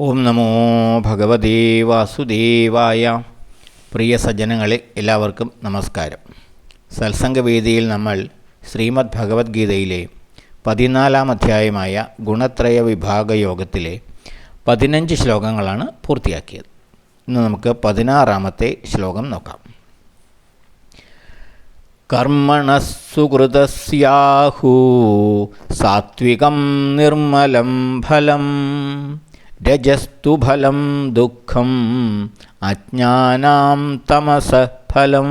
ഓം നമോ ഭഗവതേ വാസുദേവായ. പ്രിയ സജ്ജനങ്ങളെ എല്ലാവർക്കും നമസ്കാരം. സത്സംഗവേദിയിൽ നമ്മൾ ശ്രീമദ് ഭഗവത്ഗീതയിലെ പതിനാലാം അധ്യായമായ ഗുണത്രയ വിഭാഗ യോഗത്തിലെ പതിനഞ്ച് ശ്ലോകങ്ങളാണ് പൂർത്തിയാക്കിയത്. ഇന്ന് നമുക്ക് പതിനാറാമത്തെ ശ്ലോകം നോക്കാം. കർമ്മണസുഹൃതസ്യാഹു സാത്വികം നിർമ്മലം ഫലം. രജസ്തു ഫലം ദുഃഖം അജ്ഞാനാം തമസ ഫലം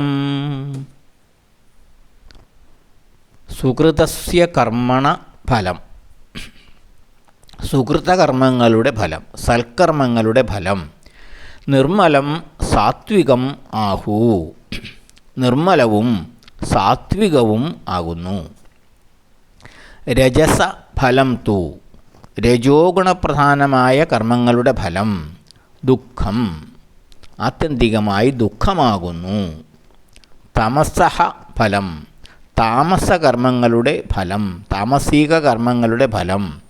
സുഹൃതസ്യ കർമ്മണ ഫലം. സുഹൃതകർമ്മങ്ങളുടെ ഫലം സൽക്കർമ്മങ്ങളുടെ ഫലം. നിർമ്മലം സാത്വികം ആഹു. നിർമ്മലവും സാത്വികവും ആകുന്നു. രജസ ഫലം തു. രജോഗുണപ്രധാനമായ കർമ്മങ്ങളുടെ ഫലം ദുഃഖം. ആത്യന്തികമായി ദുഃഖമാകുന്നു. തമസഹ ഫലം. താമസകർമ്മങ്ങളുടെ ഫലം. താമസിക കർമ്മങ്ങളുടെ ഫലം.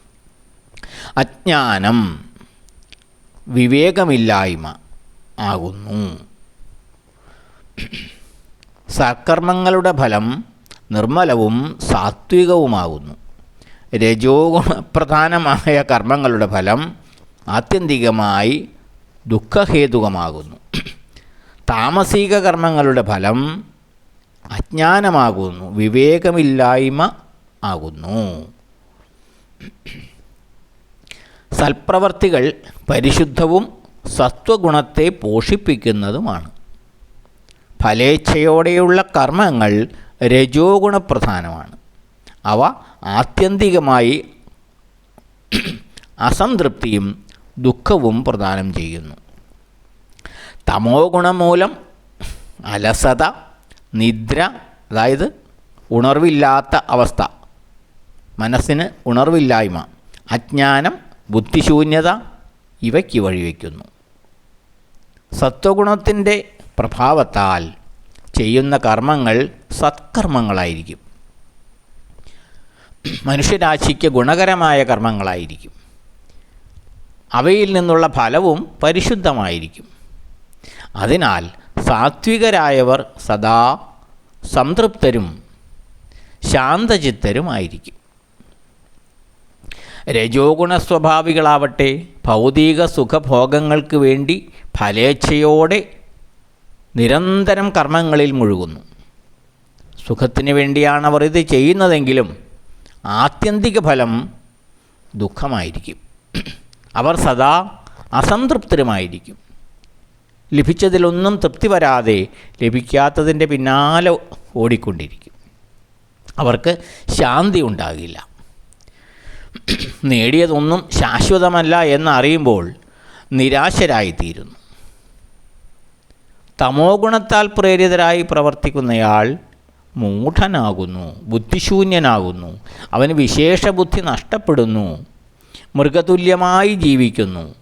അജ്ഞാനം. വിവേകമില്ലായ്മ ആകുന്നു. സകർമ്മങ്ങളുടെ ഫലം നിർമ്മലവും സാത്വികവുമാകുന്നു. രജോഗുണപ്രധാനമായ കർമ്മങ്ങളുടെ ഫലം ആത്യന്തികമായി ദുഃഖഹേതുകമാകുന്നു. താമസിക കർമ്മങ്ങളുടെ ഫലം അജ്ഞാനമാകുന്നു. വിവേകമില്ലായ്മ ആകുന്നു. സൽപ്രവർത്തികൾ പരിശുദ്ധവും സത്വഗുണത്തെ പോഷിപ്പിക്കുന്നതുമാണ്. ഫലേച്ഛയോടെയുള്ള കർമ്മങ്ങൾ രജോ ഗുണപ്രധാനമാണ് അവ ആത്യന്തികമായി അസംതൃപ്തിയും ദുഃഖവും പ്രദാനം ചെയ്യുന്നു. തമോ ഗുണം മൂലം അലസത നിദ്ര അതായത് ഉണർവില്ലാത്ത അവസ്ഥ മനസ്സിന് ഉണർവില്ലായ്മ അജ്ഞാനം ബുദ്ധിശൂന്യത ഇവയ്ക്ക് വഴിവെക്കുന്നു. സത്വഗുണത്തിന്റെ പ്രഭാവത്താൽ ചെയ്യുന്ന കർമ്മങ്ങൾ സത്കർമ്മങ്ങളായിരിക്കും. മനുഷ്യരാശിക്ക് ഗുണകരമായ കർമ്മങ്ങളായിരിക്കും. അവയിൽ നിന്നുള്ള ഫലവും പരിശുദ്ധമായിരിക്കും. അതിനാൽ സാത്വികരായവർ സദാ സംതൃപ്തരും ശാന്തചിത്തരുമായിരിക്കും രജോഗുണ സ്വഭാവികളാവട്ടെ ഭൗതിക സുഖഭോഗങ്ങൾക്ക് വേണ്ടി ഫലേച്ഛയോടെ നിരന്തരം കർമ്മങ്ങളിൽ മുഴുകുന്നു. സുഖത്തിന് വേണ്ടിയാണ് അവർ ഇത് ചെയ്യുന്നതെങ്കിലും ആത്യന്തിക ഫലം ദുഃഖമായിരിക്കും. അവർ സദാ അസംതൃപ്തരുമായിരിക്കും. ലഭിച്ചതിലൊന്നും തൃപ്തി വരാതെ ലഭിക്കാത്തതിന്റെ പിന്നാലെ ഓടിക്കൊണ്ടിരിക്കും. അവർക്ക് ശാന്തി ഉണ്ടാകില്ല. നേടിയതൊന്നും ശാശ്വതമല്ല എന്നറിയുമ്പോൾ നിരാശരായിത്തീരുന്നു. തമോ ഗുണത്താൽ പ്രേരിതരായി പ്രവർത്തിക്കുന്നയാൾ മൂഢനാകുന്നു ബുദ്ധിശൂന്യനാകുന്നു അവന് വിശേഷ ബുദ്ധി നഷ്ടപ്പെടുന്നു മൃഗതുല്യമായി ജീവിക്കുന്നു.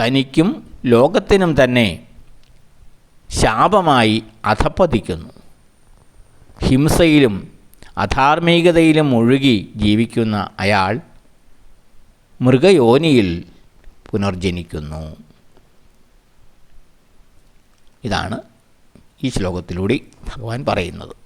തനിക്കും ലോകത്തിനും തന്നെ ശാപമായി അധപ്പതിക്കുന്നു. ഹിംസയിലും അധാർമികതയിലും ഒഴുകി ജീവിക്കുന്ന അയാൾ മൃഗയോനിയിൽ പുനർജനിക്കുന്നു. ഇതാണ് ഈ ശ്ലോകത്തിലൂടെ ഭഗവാൻ പറയുന്നത്.